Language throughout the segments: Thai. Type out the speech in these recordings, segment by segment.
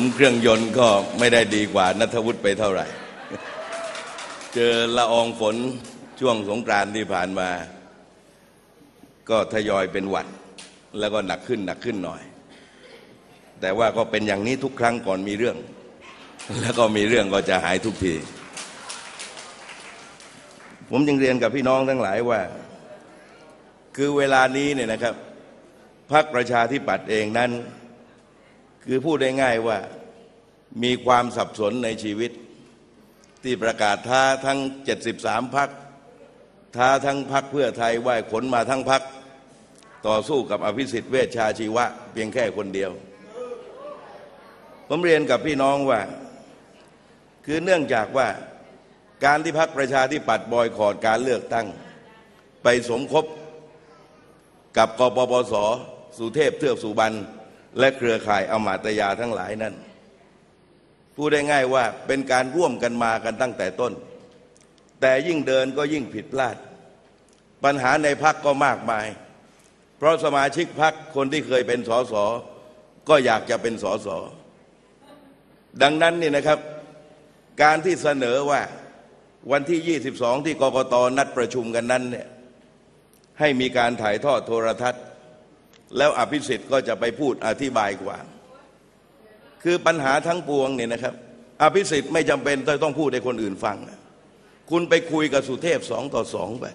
ผมเครื่องยนต์ก็ไม่ได้ดีกว่านัทวุฒิไปเท่าไหร่ เจอละอองฝนช่วงสงกรานต์ที่ผ่านมา ก็ทยอยเป็นหวัด แล้วก็หนักขึ้นหนักขึ้นหน่อย แต่ว่าก็เป็นอย่างนี้ทุกครั้งก่อนมีเรื่อง แล้วก็มีเรื่องก็จะหายทุกที ผมจึงเรียนกับพี่น้องทั้งหลายว่า คือเวลานี้เนี่ยนะครับพรรคประชาธิปัตย์เองนั้น คือพูดได้ง่ายว่ามีความสับสนในชีวิต ที่ประกาศท้าทั้ง 73พักท้าทั้งพักเพื่อไทยว่าขนมาทั้งพักต่อสู้กับอภิสิทธิ์เวชชาชีวะ เพียงแค่คนเดียว ผมเรียนกับพี่น้องว่า คือเนื่องจากว่าการที่พักประชาธิปัตย์บอยคอรดการเลือกตั้ง ไปสมคบกับกปปส สุเทพเทือกสุบรรณ และเครือข่ายอมาตยาทั้งหลายนั้นพูดได้ง่ายว่าเป็นการร่วมกันมากันตั้งแต่ต้น แต่ยิ่งเดินก็ยิ่งผิดพลาด ปัญหาในพักก็มากมาย เพราะสมาชิกพักคนที่เคยเป็นสสก็อยากจะเป็นสสดังนั้นนี่นะครับ การที่เสนอว่าวันที่ 22 ที่กกตนัดประชุมกันนั้นเนี่ยให้มีการถ่ายทอดโทรทัศน์ แล้วอภิสิทธิ์ก็จะไปพูดอธิบายกว่า คือปัญหาทั้งปวงเนี่ยนะครับ อภิสิทธิ์ไม่จำเป็นต้องพูดให้คนอื่นฟังคุณไปคุยกับสุเทพสองต่อสองไป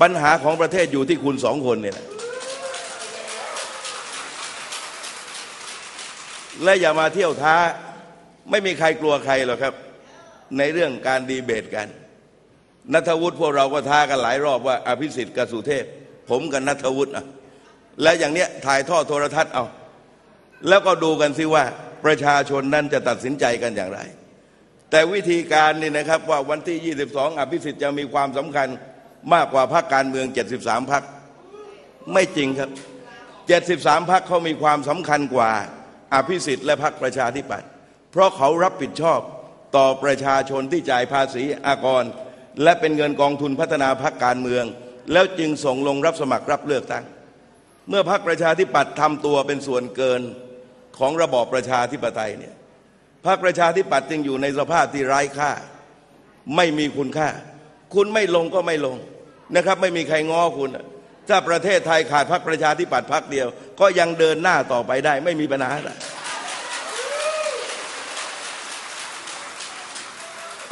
ปัญหาของประเทศอยู่ที่คุณสองคนเนี่ยะและอย่ามาเที่ยวท้า ไม่มีใครกลัวใครหรอกครับ ในเรื่องการดีเบตกันนัทวุฒิพวกเราก็ท้ากันหลายรอบว่า อภิสิทธิ์กับสุเทพ ผมกับนัทวุฒิอะ และอย่างเนี้ยถ่ายทอดโทรทัศน์เอา แล้วก็ดูกันสิว่าประชาชนนั้นจะตัดสินใจกันอย่างไร แต่วิธีการนี่นะครับว่าวันที่ 22 อภิสิทธิ์จะมีความสำคัญมากกว่าพรรคการเมือง 73พรรคไม่จริงครับ 73พรรคเขามีความสำคัญกว่าอภิสิทธิ์และพรรคประชาธิปัตย์เพราะเขารับผิดชอบต่อประชาชนที่จ่ายภาษีอากร และเป็นเงินกองทุนพัฒนาพรรคการเมือง แล้วจึงส่งลงรับสมัครรับเลือกตั้ง เมื่อพรรคประชาธิปัตย์ทำตัวเป็นส่วนเกินของระบอบประชาธิปไตยเนี่ยพรรคประชาธิปัตย์จึงอยู่ในสภาพที่ไร้ค่า ไม่มีคุณค่า คุณไม่ลงก็ไม่ลงนะครับ ไม่มีใครง้อคุณ ถ้าประเทศไทยขาดพรรคประชาธิปัตย์พรรคเดียว ก็ยังเดินหน้าต่อไปได้ ไม่มีปัญหา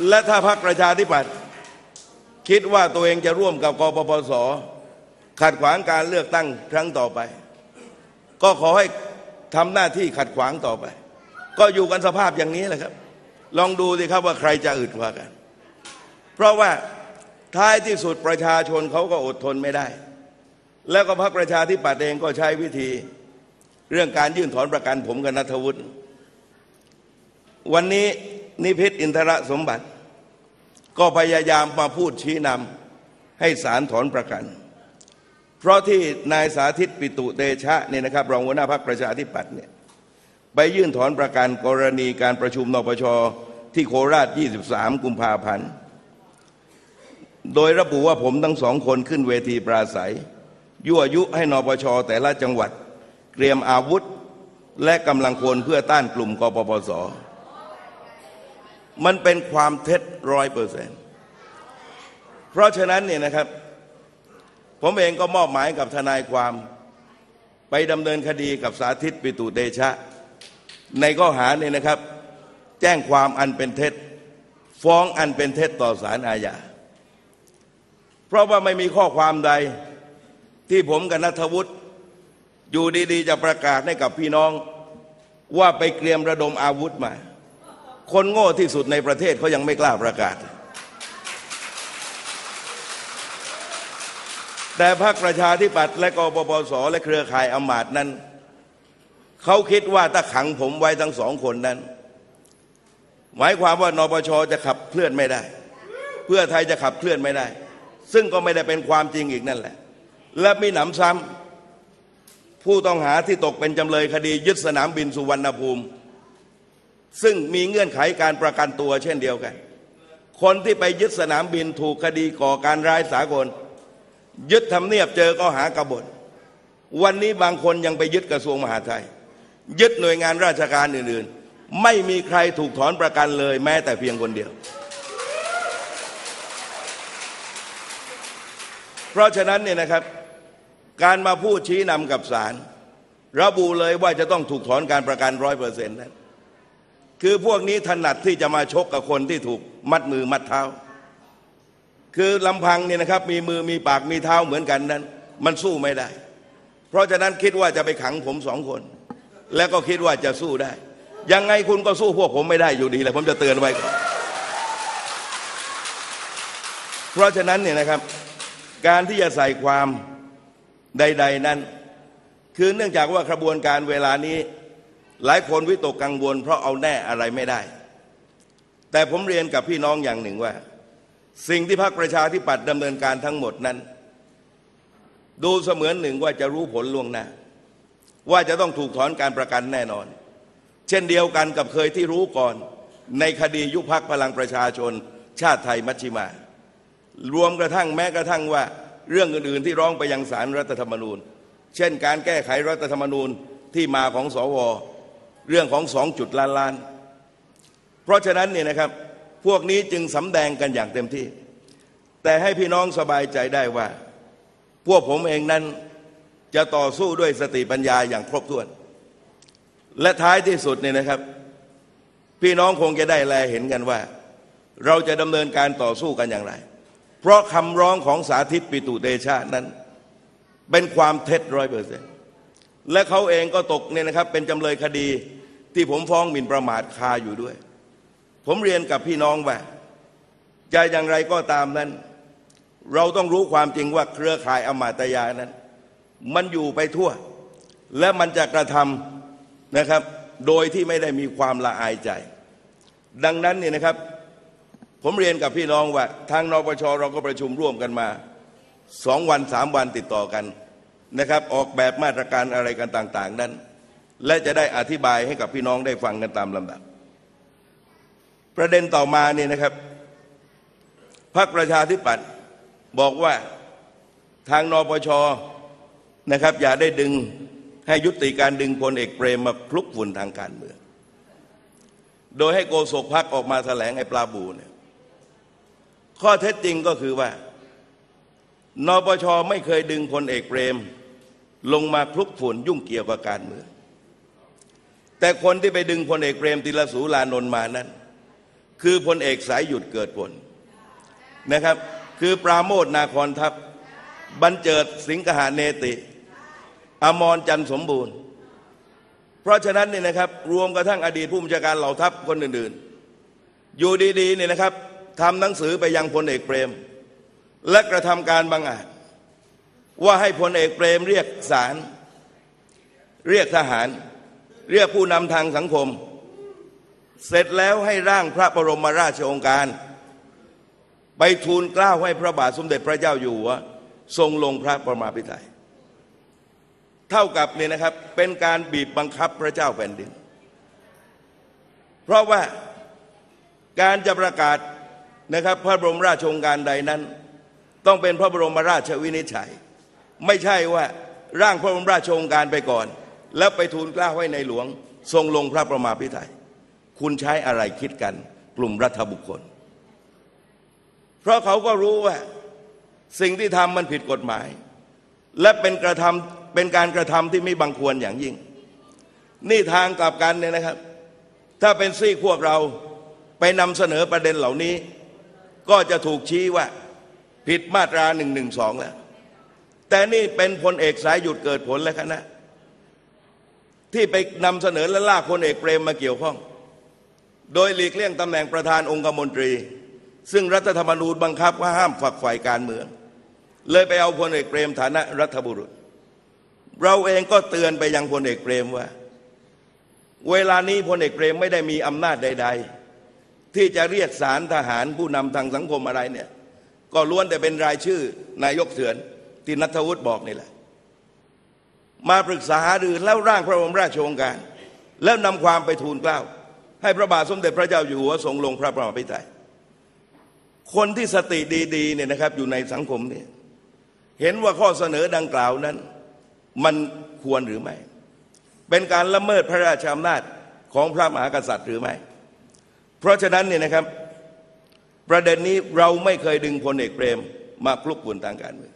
และถ้าพรรคประชาธิปัตย์คิดว่าตัวเองจะร่วมกับกปปส ขัดขวางการเลือกตั้งครั้งต่อไป ก็ขอให้ทำหน้าที่ขัดขวางต่อไป ก็อยู่กันสภาพอย่างนี้แหละครับ ลองดูสิครับว่าใครจะอึดกว่ากัน เพราะว่าท้ายที่สุดประชาชนเขาก็อดทนไม่ได้ แล้วก็พรรคประชาธิปัตย์เองก็ใช้วิธีเรื่องการยื่นถอนประกันผมกับนัทวุฒิวันนี้นิพิษอินทรสมบัติ ก็พยายามมาพูดชี้นำให้ศาลถอนประกัน เพราะที่นายสาธิตปิตุเตชะเนี่ยนะครับรองหัวหน้าพรรคประชาธิปัตย์เนี่ยไปยื่นถอนประกันกรณีการประชุมนปชที่โคราช 23 กุมภาพันธ์ โดยระบุว่าผมทั้งสองคนขึ้นเวทีปราศัย ยั่วยุให้นปชแต่ละจังหวัด เตรียมอาวุธและกำลังคนเพื่อต้านกลุ่มกปปส มันเป็นความเท็จร้อยเปอร์เซ็นต์เพราะฉะนั้นเนี่ยนะครับ ผมเองก็มอบหมายกับทนายความ ไปดำเนินคดีกับสาธิตปิตุเดชะ ในข้อหาเนี่ยนะครับ แจ้งความอันเป็นเท็จ ฟ้องอันเป็นเท็จต่อศาลอาญาเพราะว่าไม่มีข้อความใดที่ผมกับนัทวุฒิอยู่ดีๆ จะประกาศให้กับพี่น้องว่าไปเตรียมระดมอาวุธมา คนโง่ที่สุดในประเทศเขายังไม่กล้าประกาศ แต่พรรคประชาธิปัตย์และกปปสและเครือข่ายอมาตนั้น เขาคิดว่าถ้าขังผมไว้ทั้งสองคนนั้น หมายความว่านปชจะขับเคลื่อนไม่ได้ เพื่อไทยจะขับเคลื่อนไม่ได้ ซึ่งก็ไม่ได้เป็นความจริงอีกนั่นแหละ และมีหนำซ้ำผู้ต้องหาที่ตกเป็นจำเลยคดียึดสนามบินสุวรรณภูมิ ซึ่งมีเงื่อนไขการประกันตัวเช่นเดียวกัน คนที่ไปยึดสนามบินถูกคดีก่อการร้ายสากล ยึดทำเนียบเจอก็หากบฏ วันนี้บางคนยังไปยึดกระทรวงมหาดไทย ยึดหน่วยงานราชการอื่นๆ ไม่มีใครถูกถอนประกันเลยแม้แต่เพียงคนเดียว เพราะฉะนั้นเนี่ยนะครับ การมาพูดชี้นำกับศาลระบุเลยว่าจะต้องถูกถอนการประกันร้อยเปอร์เซ็นต์นั้นคือพวกนี้ถนัดที่จะมาชกกับคนที่ถูกมัดมือมัดเท้า คือลำพังเนี่ยนะครับมีมือมีปากมีเท้าเหมือนกันนั้น มันสู้ไม่ได้ เพราะฉะนั้นคิดว่าจะไปขังผมสองคน แล้วก็คิดว่าจะสู้ได้ ยังไงคุณก็สู้พวกผมไม่ได้อยู่ดีแหละผมจะเตือนไว้ก่อนเพราะฉะนั้นเนี่ยนะครับ การที่จะใส่ความใด ๆ นั้น คือเนื่องจากว่ากระบวนการเวลานี้ หลายคนวิตกกังวล เพราะเอาแน่อะไรไม่ได้ แต่ผมเรียนกับพี่น้องอย่างหนึ่งว่า สิ่งที่พรรคประชาธิปัตย์ดำเนินการทั้งหมดนั้น ดูเสมือนหนึ่งว่าจะรู้ผลล่วงหน้า ว่าจะต้องถูกถอนการประกันแน่นอน เช่นเดียวกันกับเคยที่รู้ก่อน ในคดียุพักพลังประชาชน ชาติไทยมัชชิมา รวมกระทั่งแม้กระทั่งว่า เรื่องอื่นๆที่ร้องไปยังสารรัฐธรรมนูญ เช่น การแก้ไขรัฐธรรมนูญที่มาของสว เรื่องของสองจุดล้านล้าน เพราะฉะนั้นเนี่ยนะครับ พวกนี้จึงสำแดงกันอย่างเต็มที่ แต่ให้พี่น้องสบายใจได้ว่า พวกผมเองนั้นจะต่อสู้ด้วยสติปัญญาอย่างครบถ้วน และท้ายที่สุดเนี่ยนะครับ พี่น้องคงจะได้แลเห็นกันว่า เราจะดำเนินการต่อสู้กันอย่างไร เพราะคำร้องของสาธิตปิตุเตชะนั้น เป็นความเท็จร้อยเปอร์เซ็นต์และเขาเองก็ตกเนี่ยนะครับ เป็นจำเลยคดีที่ผมฟ้องหมิ่นประมาทคาอยู่ด้วย ผมเรียนกับพี่น้องว่าจะอย่างไรก็ตามนั้น เราต้องรู้ความจริงว่าเครือข่ายอมาตยานั้น มันอยู่ไปทั่ว และมันจะกระทำนะครับ โดยที่ไม่ได้มีความละอายใจ ดังนั้นเนี่ยนะครับ ผมเรียนกับพี่น้องว่า ทางนปชเราก็ประชุมร่วมกันมาสองวันสามวันติดต่อกันนะครับ ออกแบบมาตรการอะไรกันต่าง ๆ นั้น และจะได้อธิบายให้กับพี่น้องได้ฟังกันตามลำดับ ประเด็นต่อมาเนี่ยนะครับพรรคประชาธิปัตย์บอกว่าทางนปชนะครับ อย่าได้ดึงให้ยุติการดึงพลเอกเปรมมาคลุกฝุ่นทางการเมือง โดยให้โกศกพักออกมาแถลงไอ้ปลาบูเนี่ยข้อเท็จจริงก็คือว่านปชไม่เคยดึงพลเอกเปรม ลงมาคลุกฝุ่นยุ่งเกี่ยวกับการเมือง แต่คนที่ไปดึงพลเอกเปรมติลสูลานนมานั้น คือพลเอกสายหยุดเกิดผลนะครับ คือปราโมทนาคอนทัพบรรเจิดสิงหาเนติ อมรจันสมบูรณ์ เพราะฉะนั้นเนี่ยนะครับรวมกระทั่งอดีตผู้บัญชาการเหล่าทัพคนอื่น ๆ อยู่ดีๆเนี่ยนะครับทำหนังสือไปยังพลเอกเปรม และกระทำการบางอาจ ว่าให้พลเอกเปรมเรียกศาลเรียกทหาร เรียกผู้นำทางสังคม เสร็จแล้วให้ร่างพระบรมราชองการ ไปทูลกล้าวให้พระบาทสมเด็จพระเจ้าอยู่หัวทรงลงพระประมาพิไทยเท่ากับเนี่ยนะครับเป็นการบีบบังคับพระเจ้าแผ่นดิน เพราะว่าการจะประกาศนะครับพระบรมราชโองการใดนั้น ต้องเป็นพระบรมราชวินิจฉัย ไม่ใช่ว่าร่างพระบรมราชโองการไปก่อน แล้วไปทูลกล้าวให้ในหลวงทรงลงพระประมาพิไทย คุณใช้อะไรคิดกันกลุ่มรัฐบุคคล เพราะเขาก็รู้ว่า สิ่งที่ทำมันผิดกฎหมาย และเป็นกระทำเป็นการกระทำที่ไม่บังควรอย่างยิ่ง นี่ทางกลับกันเนี่ยนะครับ ถ้าเป็นซี่พวกเราไปนำเสนอประเด็นเหล่านี้ ก็จะถูกชี้ว่าผิดมาตราหนึ่งหนึ่งสองแล้ว แต่นี่เป็นพลเอกสายหยุดเกิดผลและคณะ ที่ไปนำเสนอและลากพลเอกเปรมมาเกี่ยวข้อง โดยหลีกเลี่ยงตำแหน่งประธานองคมนตรี ซึ่งรัฐธรรมนูญบังคับว่าห้ามฝักฝ่ายการเมือง เลยไปเอาพลเอกเปรมฐานะรัฐบุรุษ เราเองก็เตือนไปยังพลเอกเปรมว่า เวลานี้พลเอกเปรมไม่ได้มีอำนาจใด ๆ ที่จะเรียกสารทหารผู้นำทางสังคมอะไรเนี่ยก็ล้วนแต่เป็นรายชื่อนายกเถือนที่นัทวุฒิบอกนี่แหละ มาปรึกษาหารือแล้วร่างพระบรมราชโองการ แล้วนำความไปทูลเกล้า ให้พระบาทสมเด็จพระเจ้าอยู่หัวทรงลงพระประมาพิไทยคนที่สติดีๆเนี่ยนะครับอยู่ในสังคมเนี่ยเห็นว่าข้อเสนอดังกล่าวนั้น มันควรหรือไม่ เป็นการละเมิดพระราชอำนาจของพระมหากษัตริย์หรือไม่ เพราะฉะนั้นเนี่ยนะครับประเด็นนี้เราไม่เคยดึงพลเอกเปรมมาคลุกคลุนทางการเมือง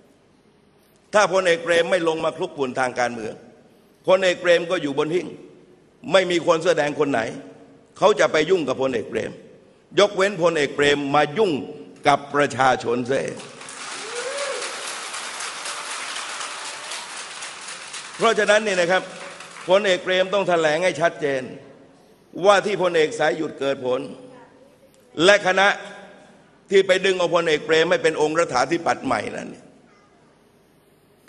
ถ้าพลเอกเปรมไม่ลงมาคลุกคลุนทางการเมืองพลเอกเปรมก็อยู่บนหิ้งไม่มีคนเสื้อแดงคนไหน เขาจะไปยุ่งกับพลเอกเปรม ยกเว้นพลเอกเปรมมายุ่งกับประชาชนเสียเพราะฉะนั้นนี่นะครับพลเอกเปรมต้องแถลงให้ชัดเจน ว่าที่พลเอกสายหยุดเกิดผล และคณะที่ไปดึงเอาพลเอกเปรมให้เป็นองค์รัฐาธิปัตย์ใหม่นั้น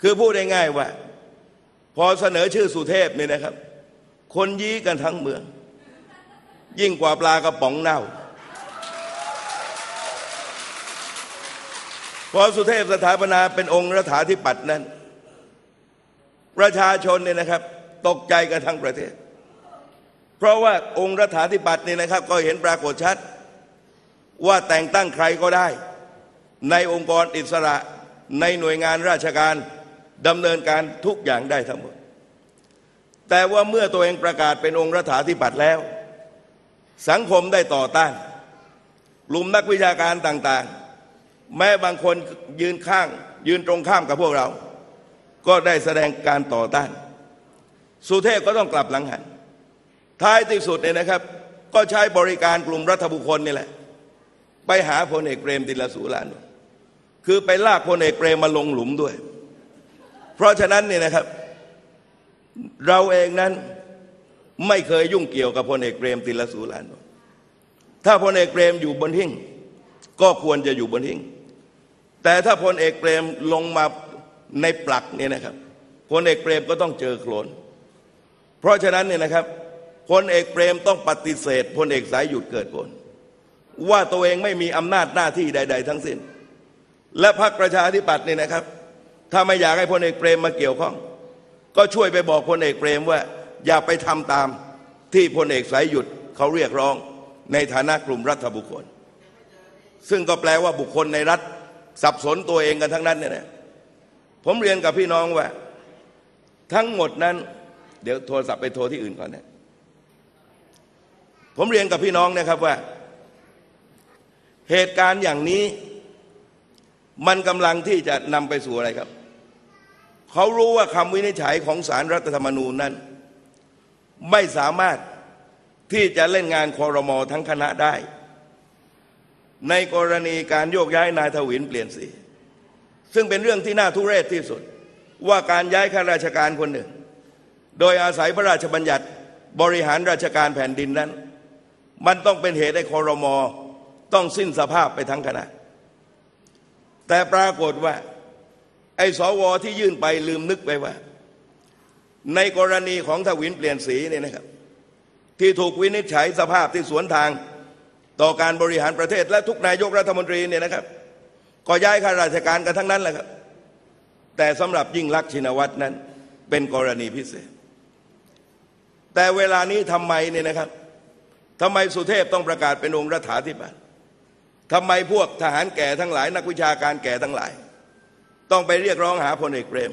คือพูดง่ายๆว่า พอเสนอชื่อสุเทพเนี่ยนะครับ คนยี้กันทั้งเมือง ยิ่งกว่าปลากระป๋องเน่า พอสุเทพสถาปนาเป็นองค์รัฐาธิปัตย์นั้น ประชาชนเนี่ยนะครับ ตกใจกันทั้งประเทศ เพราะว่าองค์รัฐาธิปัตย์เนี่ยนะครับ ก็เห็นปรากฏชัด ว่าแต่งตั้งใครก็ได้ ในองค์กรอิสระในหน่วยงานราชการดำเนินการทุกอย่างได้ทั้งหมด แต่ว่าเมื่อตัวเองประกาศเป็นองค์รัฐาธิปัตย์แล้ว สังคมได้ต่อต้านกลุ่มนักวิชาการต่างๆ แม้บางคนยืนข้าง ยืนตรงข้ามกับพวกเรา ก็ได้แสดงการต่อต้าน สุเทพก็ต้องกลับหลังหัน ท้ายที่สุดเนี่ยนะครับ ก็ใช้บริการกลุ่มรัฐบุคคลนี่แหละ ไปหาพลเอกเปรมติลสุรานนคือไปลากพลเอกเปรมมาลงหลุมด้วย เพราะฉะนั้นเนี่ยนะครับ เราเองนั้น ไม่เคยยุ่งเกี่ยวกับพลเอกเปรมติลสุรานนท์ถ้าพลเอกเปรมอยู่บนหิ้งก็ควรจะอยู่บนหิ้งแต่ถ้าพลเอกเปรมลงมาในปลักเนี่ยนะครับพลเอกเปรมก็ต้องเจอโคลน เพราะฉะนั้นเนี่ยนะครับพลเอกเปรมต้องปฏิเสธพลเอกสายหยุดเกิดผลว่าตัวเองไม่มีอำนาจหน้าที่ใด ๆ ทั้งสิ้น และพรรคประชาธิปัตย์เนี่ยนะครับ ถ้าไม่อยากให้พลเอกเปรมมาเกี่ยวข้อง ก็ช่วยไปบอกพลเอกเปรมว่า อย่าไปทำตามที่พลเอกสายหยุดเขาเรียกร้องในฐานะกลุ่มรัฐบุคคล ซึ่งก็แปลว่าบุคคลในรัฐสับสนตัวเองกันทั้งนั้นเนี่ยผมเรียนกับพี่น้องว่า ทั้งหมดนั้น เดี๋ยวโทรศัพท์ไปโทรที่อื่นก่อนนะผมเรียนกับพี่น้องนะครับว่า เหตุการณ์อย่างนี้ มันกำลังที่จะนำไปสู่อะไรครับ เขารู้ว่าคำวินิจฉัยของสารรัฐธรรมนูญนั้น ไม่สามารถที่จะเล่นงานคอรมอทั้งคณะได้ ในกรณีการโยกย้ายนายทวินเปลี่ยนสี ซึ่งเป็นเรื่องที่น่าทุเรศที่สุด ว่าการย้ายข้าราชการคนหนึ่ง โดยอาศัยพระราชบัญญัติบริหารราชการแผ่นดินนั้น มันต้องเป็นเหตุให้คอรมอต้องสิ้นสภาพไปทั้งคณะ แต่ปรากฏว่า ไอ้สวที่ยื่นไปลืมนึกไปว่า ในกรณีของทวินเปลี่ยนสีเนี่ยนะครับ ที่ถูกวินิจฉัยสภาพที่สวนทางต่อการบริหารประเทศ และทุกนายกรัฐมนตรีเนี่ยนะครับ ก็ย้ายข้าราชการกันทั้งนั้นแหละครับ แต่สำหรับยิ่งลักษณ์ชินวัตรนั้น เป็นกรณีพิเศษ แต่เวลานี้ทำไมเนี่ยนะครับทำไมสุเทพต้องประกาศเป็นองค์รัฐาธิปัตย์ทำไมพวกทหารแก่ทั้งหลาย นักวิชาการแก่ทั้งหลาย ต้องไปเรียกร้องหาพลเอกเปรม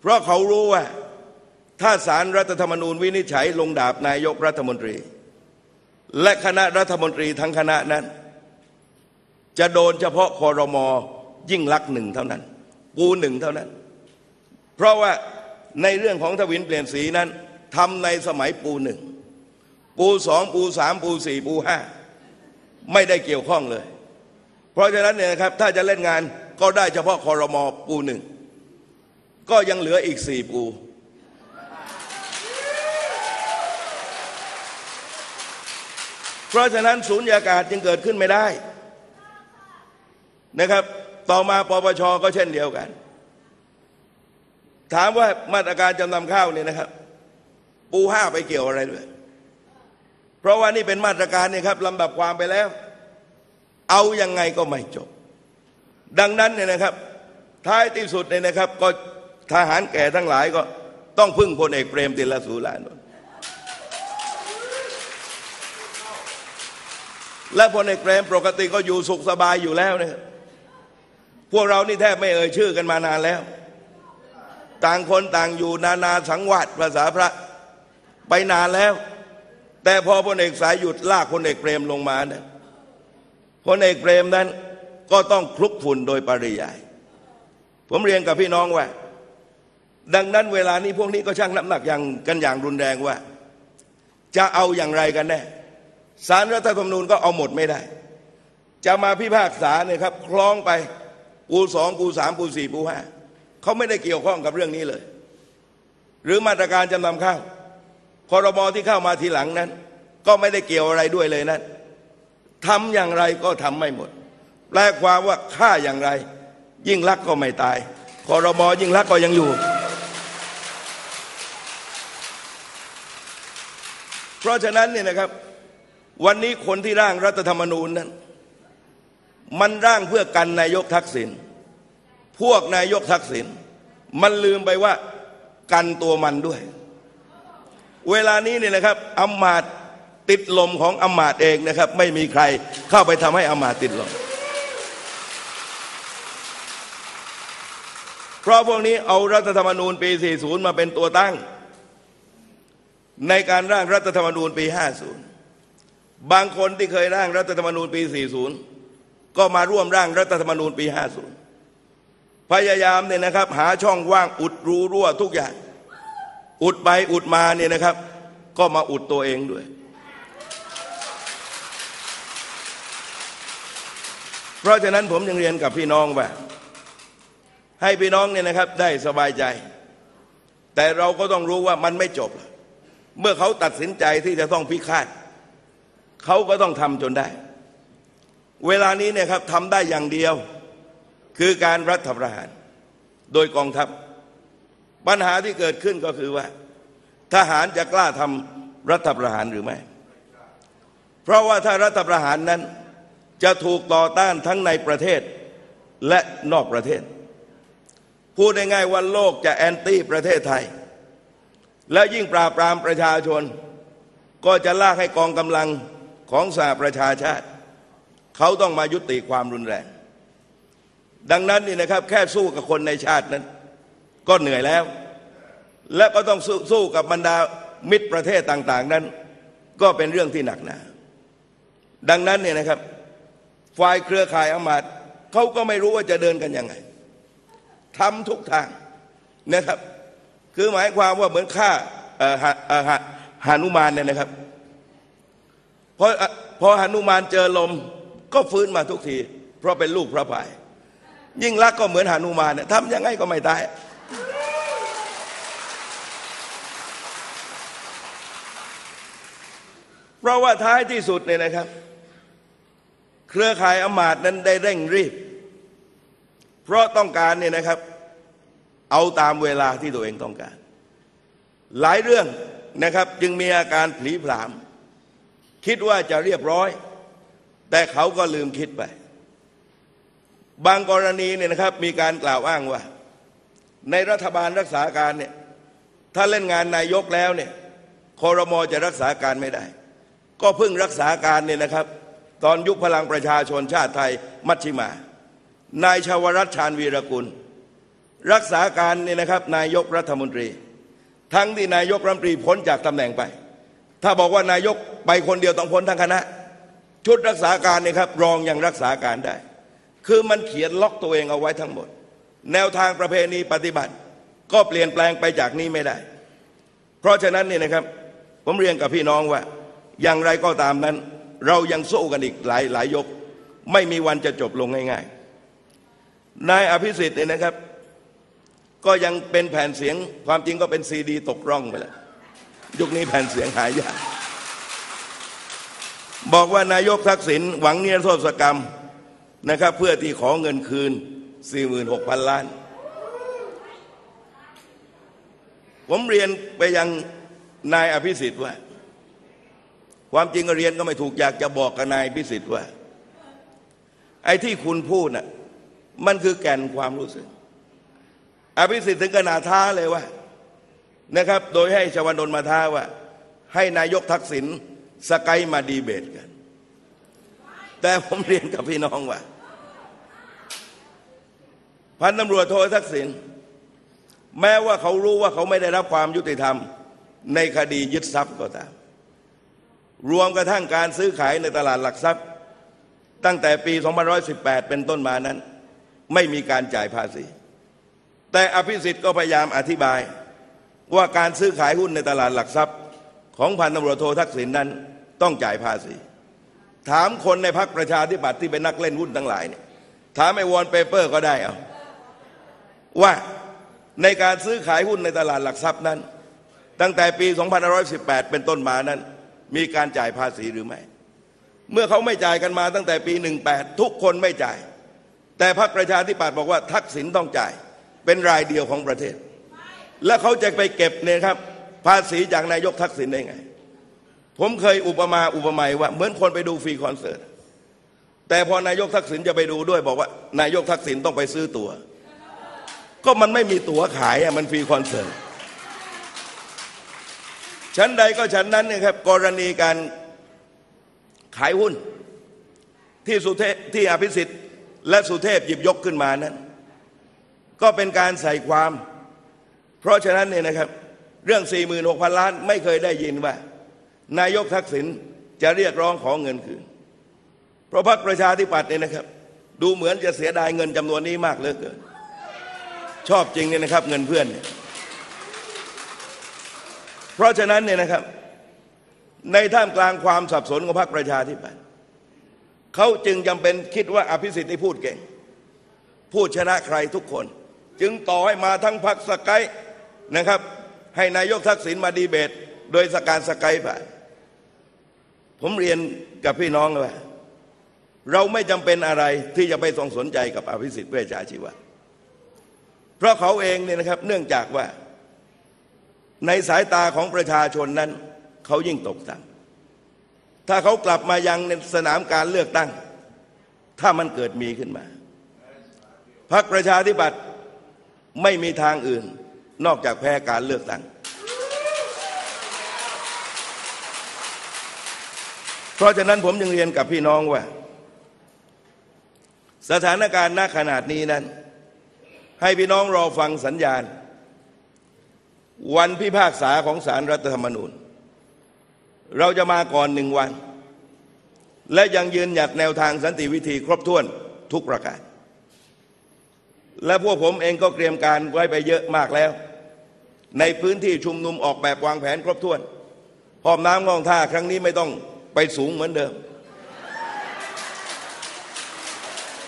เพราะเขารู้ว่า ถ้าสารรัฐธรรมนูญวินิจฉัยลงดาบนายกรัฐมนตรี และคณะรัฐมนตรีทั้งคณะนั้น จะโดนเฉพาะคอรมอยิ่งลักหนึ่งเท่านั้นปูหนึ่งเท่านั้น เพราะว่าในเรื่องของทวินเปลี่ยนสีนั้นทำในสมัยปูหนึ่งปูสองปูสามปูสี่ปูห้าไม่ได้เกี่ยวข้องเลย เพราะฉะนั้นเนี่ยนะครับถ้าจะเล่นงานก็ได้เฉพาะคอรมอปูหนึ่งก็ยังเหลืออีกสี่ปู เพราะฉะนั้นศูนย์ยากาศจึงเกิดขึ้นไม่ได้นะครับ ต่อมาปปชก็เช่นเดียวกัน ถามว่ามาตรการจำนำข้าวเนี่ยนะครับ ปูห้าไปเกี่ยวอะไรด้วย เพราะว่านี่เป็นมาตรการเนี่ยครับลำดับความไปแล้ว เอายังไงก็ไม่จบ ดังนั้นเนี่ยนะครับ ท้ายที่สุดเนี่ยนะครับ ก็ทหารแก่ทั้งหลายก็ต้องพึ่งพลเอกเปรมติลสุรานนท และพลเอกเปรมปกติก็อยู่สุขสบายอยู่แล้วเนี่ยพวกเรานี่แทบไม่เอ่ยชื่อกันมานานแล้ว ต่างคนต่างอยู่นานาสังวัตภาษาพระไปนานแล้ว แต่พอพลเอกสายหยุดลากพลเอกเปรมลงมาเนี่ยพลเอกเปรมนั้นก็ต้องคลุกฝุ่นโดยปริยาย ผมเรียนกับพี่น้องว่า ดังนั้นเวลานี้พวกนี้ก็ช่างน้ำหนักอย่างกันอย่างรุนแรงว่า จะเอาอย่างไรกันแน่ สารรัฐธรรมนูญก็เอาหมดไม่ได้ จะมาพิพากษาเนี่ยครับคล้องไปปูสองปูสามปูสี่ปูห้าเขาไม่ได้เกี่ยวข้องกับเรื่องนี้เลย หรือมาตรการจำนำข้าวคอรมอที่เข้ามาทีหลังนั้น ก็ไม่ได้เกี่ยวอะไรด้วยเลยนั้นทำอย่างไรก็ทำไม่หมดแปลความว่าฆ่าอย่างไร ยิ่งรักก็ไม่ตายคอรมอยิ่งรักก็ยังอยู่ เพราะฉะนั้นเนี่ยนะครับ วันนี้คนที่ร่างรัฐธรรมนูญนั้น มันร่างเพื่อกันนายกทักษิณพวกนายกทักษิณมันลืมไปว่ากันตัวมันด้วย เวลานี้เนี่ยนะครับอำมาตติดลมของอำมาตเองนะครับ ไม่มีใครเข้าไปทำให้อำมาตติดลม เพราะพวกนี้เอารัฐธรรมนูญปี 40 มาเป็นตัวตั้ง ในการร่างรัฐธรรมนูญปี 50 บางคนที่เคยร่างรัฐธรรมนูญปี 40 ก็มาร่วมร่างรัฐธรรมนูญปี 50 พยายามเนี่ยนะครับ หาช่องว่างอุดรูรั่วทุกอย่าง อุดไปอุดมาเนี่ยนะครับ ก็มาอุดตัวเองด้วย เพราะฉะนั้นผมยังเรียนกับพี่น้องว่า ให้พี่น้องเนี่ยนะครับได้สบายใจ แต่เราก็ต้องรู้ว่ามันไม่จบ เมื่อเขาตัดสินใจที่จะต้องพิฆาต เขาก็ต้องทำจนได้ เวลานี้เนี่ยครับทำได้อย่างเดียว คือการรัฐประหาร โดยกองทัพ ปัญหาที่เกิดขึ้นก็คือว่า ทหารจะกล้าทำรัฐประหารหรือไม่ เพราะว่าถ้ารัฐประหารนั้นจะถูกต่อต้านทั้งในประเทศและนอกประเทศ พูดง่ายๆว่าโลกจะแอนตี้ประเทศไทย แล้วยิ่งปราบปรามประชาชน ก็จะลากให้กองกำลัง ของสหประชาชาติ เขาต้องมายุติความรุนแรง ดังนั้นนี่นะครับแค่สู้กับคนในชาตินั้น ก็เหนื่อยแล้ว และก็ต้องสู้สู้กับบรรดามิตรประเทศต่าง ๆ นั้น ก็เป็นเรื่องที่หนักหนาดังนั้นเนี่ยนะครับฝ่ายเครือข่ายอำมาตเขาก็ไม่รู้ว่าจะเดินกันยังไงทำทุกทางนะครับ คือหมายความว่าเหมือนฆ่าเอ่อหาเอ่อหาหานุมานเนี่ยนะครับ พอพอหานุมานเจอลมก็ฟื้นมาทุกที เพราะเป็นลูกพระพาย ยิ่งรักก็เหมือนหานุมานเนี่ยทำยังไงก็ไม่ตายเพราะว่าท้ายที่สุดเนี่ยนะครับ เครือข่ายอมาตย์นั้นได้เร่งรีบ เพราะต้องการเนี่ยนะครับ เอาตามเวลาที่ตัวเองต้องการ หลายเรื่องนะครับจึงมีอาการผลีผลาม คิดว่าจะเรียบร้อย แต่เขาก็ลืมคิดไป บางกรณีเนี่ยนะครับมีการกล่าวอ้างว่า ในรัฐบาลรักษาการเนี่ยถ้าเล่นงานนายกแล้วเนี่ยคอรมอจะรักษาการไม่ได้ ก็เพิ่งรักษาการเนี่ยนะครับ ตอนยุคพลังประชาชนชาติไทยมัชชิมา นายชาวรัชชาญวีรกุล รักษาการเนี่ยนะครับนายกรัฐมนตรี ทั้งที่นายกรัฐมนตรีพ้นจากตำแหน่งไป ถ้าบอกว่านายกไปคนเดียวต้องพ้นทั้งคณะ ชุดรักษาการเนี่ยครับ รองยังรักษาการได้ คือมันเขียนล็อกตัวเองเอาไว้ทั้งหมด แนวทางประเพณีปฏิบัติ ก็เปลี่ยนแปลงไปจากนี้ไม่ได้ เพราะฉะนั้นเนี่ยนะครับ ผมเรียนกับพี่น้องว่า อย่างไรก็ตามนั้น เรายังสู้กันอีกหลายหลายยก ไม่มีวันจะจบลงง่ายๆนายอภิสิทธิ์เนี่ยนะครับ ก็ยังเป็นแผ่นเสียงความจริงก็เป็นซีดี ตกร่องไปแล้ว ยุคนี้แผ่นเสียงหายากบอกว่านายกทักษิณหวังเนียโทษกรรมนะครับ เพื่อที่ขอเงินคืน 46,000 ล้าน ผมเรียนไปยังนายอภิสิทธิ์ว่า ความจริงเรียนก็ไม่ถูกอยากจะบอกกับนายอภิสิทธิ์ว่า ไอ้ที่คุณพูดน่ะมันคือแก่นความรู้สึก อภิสิทธิ์ถึงขนาดท้าเลยว่า นะครับ โดยให้ชวนนทมาท้าว่า ให้นายกทักษิณสกายมาดีเบตกัน แต่ผมเรียนกับพี่น้องว่า พันตำรวจโททักษิณแม้ว่าเขารู้ว่าเขาไม่ได้รับความยุติธรรม ในคดียึดทรัพย์ก็ตาม รวมกระทั่งการซื้อขายในตลาดหลักทรัพย์ ตั้งแต่ปี 2518 เป็นต้นมานั้น ไม่มีการจ่ายภาษี แต่อภิสิทธิ์ก็พยายามอธิบาย ว่าการซื้อขายหุ้นในตลาดหลักทรัพย์ ของพันตำรวจโททักษิณนนั้นต้องจ่ายภาษี ถามคนในพรรคประชาธิปัตย์ที่เป็นนักเล่นหุ้นทั้งหลายเนี่ยถามไอ้วอนเปเปอร์ก็ได้เอาว่าในการซื้อขายหุ้นในตลาดหลักทรัพย์นั้น ตั้งแต่ปี 2518 เป็นต้นมานั้น มีการจ่ายภาษีหรือไม่ เมื่อเขาไม่จ่ายกันมาตั้งแต่ปี 18 ทุกคนไม่จ่าย แต่พรรคประชาธิปัตย์บอกว่าทักษิณต้องจ่าย เป็นรายเดียวของประเทศ แล้วเขาจะไปเก็บเนี่ยครับ ภาษีจากนายกทักษิณได้ไง ผมเคยอุปมาอุปไมยว่า เหมือนคนไปดูฟรีคอนเสิร์ตแต่พอนายกทักษิณจะไปดูด้วยบอกว่า นายกทักษิณต้องไปซื้อตัว๋วก็มันไม่มีตั๋วขายอะมันฟรีคอนเสิร์ตชั้นใดก็ชั้นนั้นเนี่ยครับ กรณีการขายหุ้น ที่สุเทพที่อภิสิทธิ์ และสุเทพหยิบยกขึ้นมานั้น ก็เป็นการใส่ความ เพราะฉะนั้นเนี่ยนะครับเรื่อง 46,000 ล้านไม่เคยได้ยินว่า นายกทักษิณจะเรียกร้องขอเงินคืน เพราะพรรคประชาธิปัตย์เนี่ยนะครับ ดูเหมือนจะเสียดายเงินจำนวนนี้มากเหลือเกินชอบจริงเนี่ยนะครับเงินเพื่อนเนี่ยเพราะฉะนั้นเนี่ยนะครับ ในท่ามกลางความสับสนของพรรคประชาธิปัตย์เขาจึงจำเป็นคิดว่าอภิสิทธิ์ที่พูดเก่ง พูดชนะใครทุกคน จึงต่อให้มาทั้งพรรคสกาย นะครับ ให้นายกทักษิณมาดีเบต โดยสการสกายผ่านผมเรียนกับพี่น้องว่า เราไม่จำเป็นอะไรที่จะไปสงสนใจกับอภิสิทธิ์เวชชาชีวะ เพราะเขาเองเนี่ยนะครับ เนื่องจากว่า ในสายตาของประชาชนนั้น เขายิ่งตกต่ำถ้าเขากลับมายังในสนามการเลือกตั้ง ถ้ามันเกิดมีขึ้นมาพรรคประชาธิปัตย์ไม่มีทางอื่น นอกจากแพ้การเลือกตั้ง เพราะฉะนั้นผมยังเรียนกับพี่น้องว่า สถานการณ์ณขนาดนี้นั้น ให้พี่น้องรอฟังสัญญาณ วันพิพากษาของสารรัฐธรรมนูญ เราจะมาก่อนหนึ่งวัน และยังยืนหยัดแนวทางสันติวิธีครบถ้วนทุกประการและพวกผมเองก็เตรียมการไว้ไปเยอะมากแล้ว ในพื้นที่ชุมนุมออกแบบวางแผนครบถ้วนหอมน้ำกองท่าครั้งนี้ไม่ต้องไปสูงเหมือนเดิม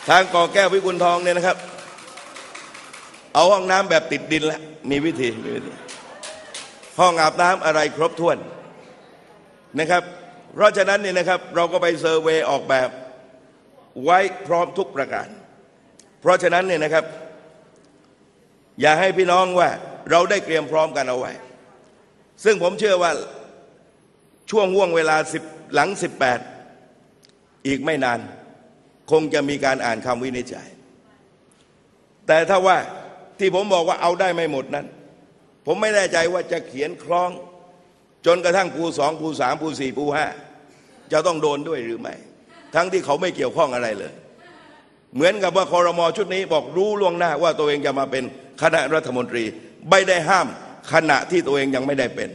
ทางก่อแก้วพิกุลทองเนี่ยนะครับ เอาห้องน้ำแบบติดดินแล้วมีวิธีมีวิธี ห้องอาบน้ำอะไรครบถ้วนนะครับ เพราะฉะนั้นเนี่ยนะครับเราก็ไปเซอร์เวยออกแบบไว้พร้อมทุกประการ เพราะฉะนั้นเนี่ยนะครับ อย่าให้พี่น้องว่า เราได้เตรียมพร้อมกันเอาไว้ ซึ่งผมเชื่อว่าช่วงห่วงเวลาสิบหลังสิบแปดอีกไม่นาน คงจะมีการอ่านคำวินิจฉัย แต่ถ้าว่าที่ผมบอกว่าเอาได้ไม่หมดนั้น ผมไม่แน่ใจว่าจะเขียนคล้อง จนกระทั่งปูสองปูสามปูสี่ปูห้าจะต้องโดนด้วยหรือไม่ ทั้งที่เขาไม่เกี่ยวข้องอะไรเลย เหมือนกับว่าคอรมอชุดนี้บอกรู้ล่วงหน้าว่าตัวเองจะมาเป็นคณะรัฐมนตรี ไม่ได้ห้ามขณะที่ตัวเองยังไม่ได้เป็น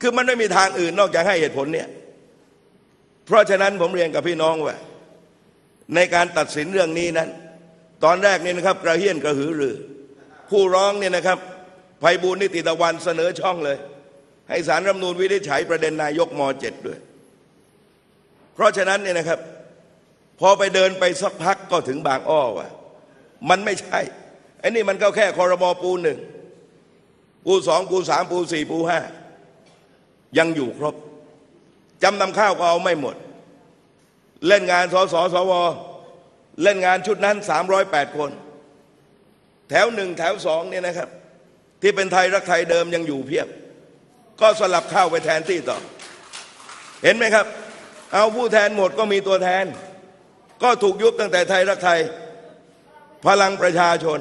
คือมันไม่มีทางอื่นนอกจากให้เหตุผลเนี่ย เพราะฉะนั้นผมเรียนกับพี่น้องว่า ในการตัดสินเรื่องนี้นั้น ตอนแรกนี่นะครับ กระเฮี้ยนกระหือรือ ผู้ร้องเนี่ยนะครับไพบูลนิติตะวันเสนอช่องเลย ให้สารรัฐมนูญวินิจฉัยประเด็นนายกม .7 ด้วย เพราะฉะนั้นเนี่ยนะครับ พอไปเดินไปสักพักก็ถึงบางอ้อว่า มันไม่ใช่ ไอ้นี่มันก็แค่คอรมอปูหนึ่งปูสองปูสามปูสี่ปูห้ายังอยู่ครบจำนำข้าวก็เอาไม่หมด เล่นงานสสสว เล่นงานชุดนั้นสามร้อยแปดคน แถวหนึ่งแถวสองเนี่ยนะครับ ที่เป็นไทยรักไทยเดิมยังอยู่เพียบ ก็สลับข้าวไปแทนที่ต่อ เห็นไหมครับ เอาผู้แทนหมดก็มีตัวแทน ก็ถูกยุบตั้งแต่ไทยรักไทย พลังประชาชน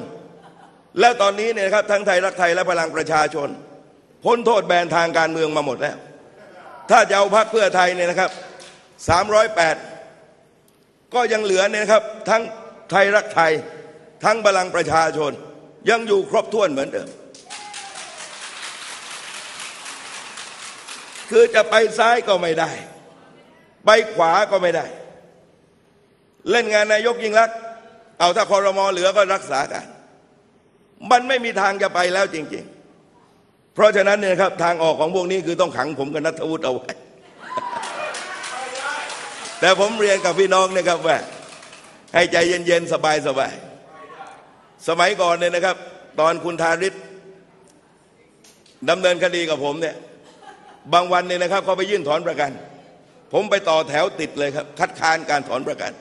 และตอนนี้เนี่ยครับทั้งไทยรักไทยและพลังประชาชน พ้นโทษแบนทางการเมืองมาหมดแล้ว ถ้าจะเอาพักเพื่อไทยเนี่ยนะครับ 308 ก็ยังเหลือเนี่ยนะครับ ทั้งไทยรักไทย ทั้งพลังประชาชน ยังอยู่ครบถ้วนเหมือนเดิม คือจะไปซ้ายก็ไม่ได้ ไปขวาก็ไม่ได้ เล่นงานนายกยิ่งรักษณ์เอาถ้าคอรมอเหลือก็รักษาการ มันไม่มีทางจะไปแล้วจริง ๆ เพราะฉะนั้นเนี่ยครับ ทางออกของพวกนี้คือต้องขังผมกับนัทวุฒิเอาไว้ แต่ผมเรียนกับพี่น้องนะครับว่าให้ใจเย็นๆ สบายๆสมัยก่อนเนี่ยนะครับ ตอนคุณทาริศดำเนินคดีกับผมเนี่ย บางวันเนี่ยนะครับเขาไปยื่นถอนประกัน ผมไปต่อแถวติดเลยครับ คัดค้านการถอนประกัน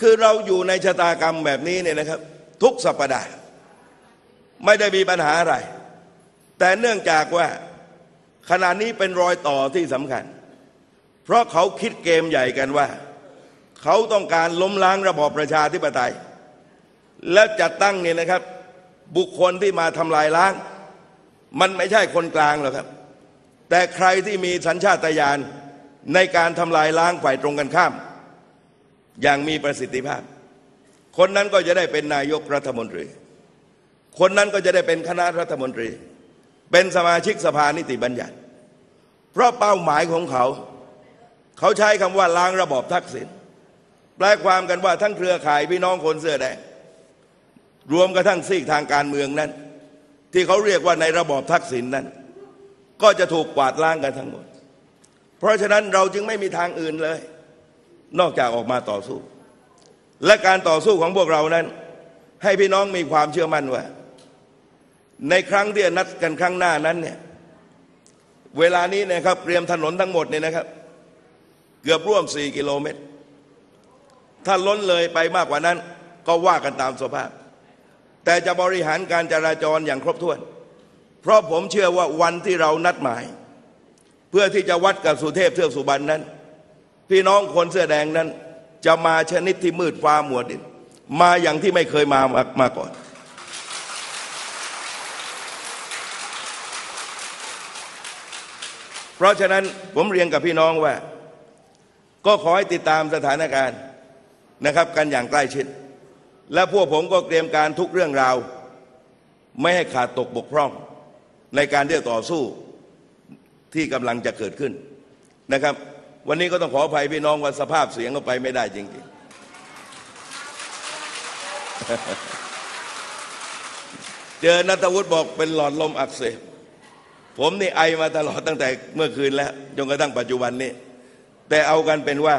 คือเราอยู่ในชะตากรรมแบบนี้เนี่ยนะครับ ทุกสัปดาห์ไม่ได้มีปัญหาอะไร แต่เนื่องจากว่าขณะนี้เป็นรอยต่อที่สำคัญ เพราะเขาคิดเกมใหญ่กันว่า เขาต้องการล้มล้างระบอบประชาธิปไตย และจัดตั้งเนี่ยนะครับ บุคคลที่มาทำลายล้าง มันไม่ใช่คนกลางหรอกครับ แต่ใครที่มีสัญชาตญาณในการทำลายล้างฝ่ายตรงกันข้าม อย่างมีประสิทธิภาพ คนนั้นก็จะได้เป็นนายกรัฐมนตรี คนนั้นก็จะได้เป็นคณะรัฐมนตรี เป็นสมาชิกสภานิติบัญญัติ เพราะเป้าหมายของเขา เขาใช้คำว่าล้างระบอบทักษิณแปลความกันว่าทั้งเครือข่ายพี่น้องคนเสื้อแดงรวมกระทั่งซีกทางการเมืองนั้น ที่เขาเรียกว่าในระบอบทักษิณนั้น ก็จะถูกกวาดล้างกันทั้งหมด เพราะฉะนั้นเราจึงไม่มีทางอื่นเลย นอกจากออกมาต่อสู้ และการต่อสู้ของพวกเรานั้น ให้พี่น้องมีความเชื่อมั่นว่า ในครั้งที่นัดกันครั้งหน้านั้นเนี่ยเวลานี้นะครับเตรียมถนนทั้งหมดเนี่ยนะครับ เกือบร่วมสี่กิโลเมตร ถ้าล้นเลยไปมากกว่านั้น ก็ว่ากันตามสภาพ แต่จะบริหารการจราจรอย่างครบถ้วน เพราะผมเชื่อว่าวันที่เรานัดหมาย เพื่อที่จะวัดกับสุเทพเทือกสุบรรณนั้น พี่น้องคนเสื้อแดงนั้น จะมาชนิดที่มืดฟ้ามัวดิน มาอย่างที่ไม่เคยมามามาก่อน เพราะฉะนั้นผมเรียนกับพี่น้องว่า ก็ขอให้ติดตามสถานการณ์นะครับกันอย่างใกล้ชิด และพวกผมก็เตรียมการทุกเรื่องราว ไม่ให้ขาดตกบกพร่อง ในการที่จะต่อสู้ที่กำลังจะเกิดขึ้นนะครับ วันนี้ก็ต้องขออภัยพี่น้องว่าสภาพเสียงก็ไปไม่ได้จริงๆ เจอนัทวุฒิบอกเป็นหลอดลมอักเสบ ผมนี่ไอมาตลอดตั้งแต่เมื่อคืนแล้วจนกระทั่งปัจจุบันนี้ แต่เอากันเป็นว่า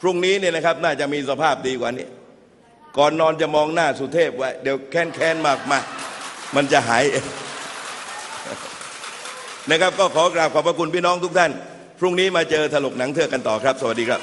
พรุ่งนี้เนี่ยนะครับ น่าจะมีสภาพดีกว่านี้ ก่อนนอนจะมองหน้าสุเทพไว้เดี๋ยวแค้นแค้นมากมามันจะหายเองนะครับก็ขอกราบขอบพระคุณพี่น้องทุกท่าน พรุ่งนี้มาเจอถลกหนังเทือกกันต่อครับ สวัสดีครับ